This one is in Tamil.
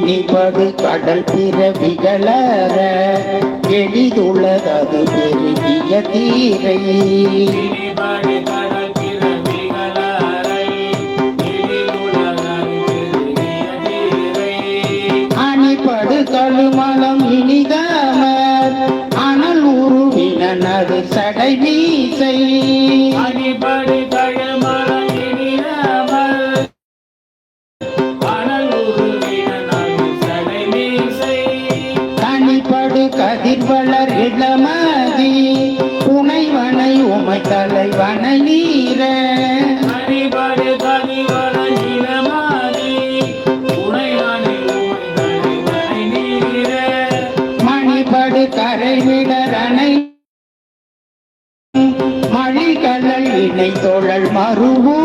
இனிப்படு கடல் பிறவிகளற எளிதுள்ளதது பெருகிய தீரை. அணிப்படு கழுமலம் இனிதமர் அனல் உருவினது சடை மீசை அடிபடி கதிர்வளர் இளமதி புனைவனை உமை தலைவனை நீர. அடிபடி கதிவர இளமாதி, உனையானை உமைதனை வரை நீர. மணிபடு கரைவிடரனை மழிகடல் இணை தோழல் மறுவூ